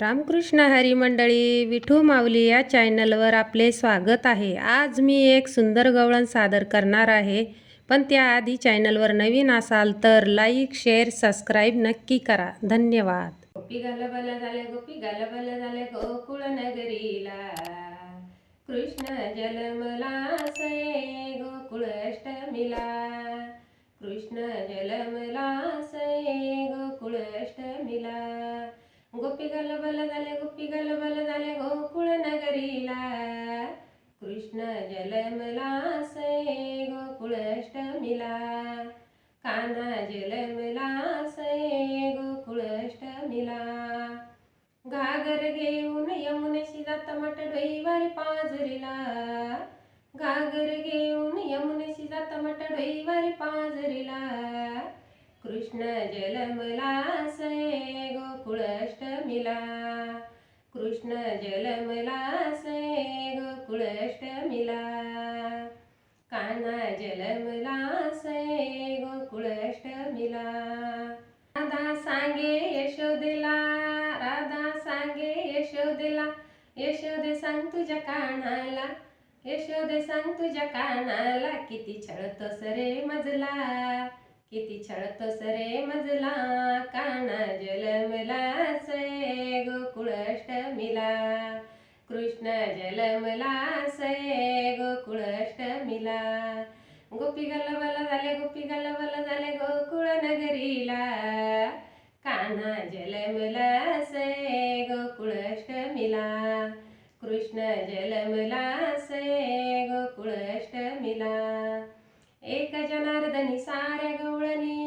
रामकृष्ण हरी मंडळी विठू माऊली या चॅनलवर आपले स्वागत आहे. आज मी एक सुंदर गवळण सादर करणार आहे. पण त्याआधी चॅनलवर नवीन असाल तर लाईक शेअर सबस्क्राईब नक्की करा. धन्यवाद. गोपी गलबल झाले गोपी गलबल झाले गोकुळ नगरीला. कृष्ण जलमला गोकुळ अष्टमीला. कृष्ण गोपी गलबल झाले गोपी गलबल झाले गोकुळ नगरीला. कृष्ण जलमला से काना जलमला से घागर घेऊन यमुनेशी जात मट डोईवारी पाजरीला घागर घेऊन यमुनेशी जात मट डोईवारी पाजरीला कृष्ण जलमला कृष्ण जलमलासे से गोकुळ अष्टमीला. काना जलमला से राधा सांगे यशोदेला राधा सांगे यशोदेला. यशोदे सांग तुझ्या कानाला यशोदे सांग तुझ्या कानाला. किती छळतोस रे मजला किती छळतोस रे मजला. कृष्ण जलमला से गोपी गल्लबल झाले गोपी गल्लबल झाले गोकुळ नगरीला कान्हा जलमला से कृष्ण जलमला से एक जनार्दनी साऱ्या गवळणी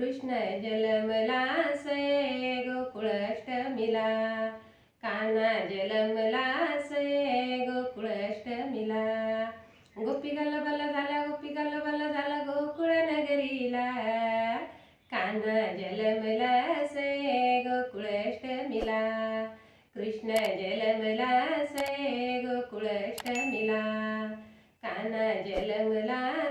कृष्ण जलमला से काना जलमला से गोपी गल्लबल्ल झाला गोपी गल्लबल्ल झाला गोकुळ नगरीला. काना जलमला से कृष्ण जलमला से काना जलमला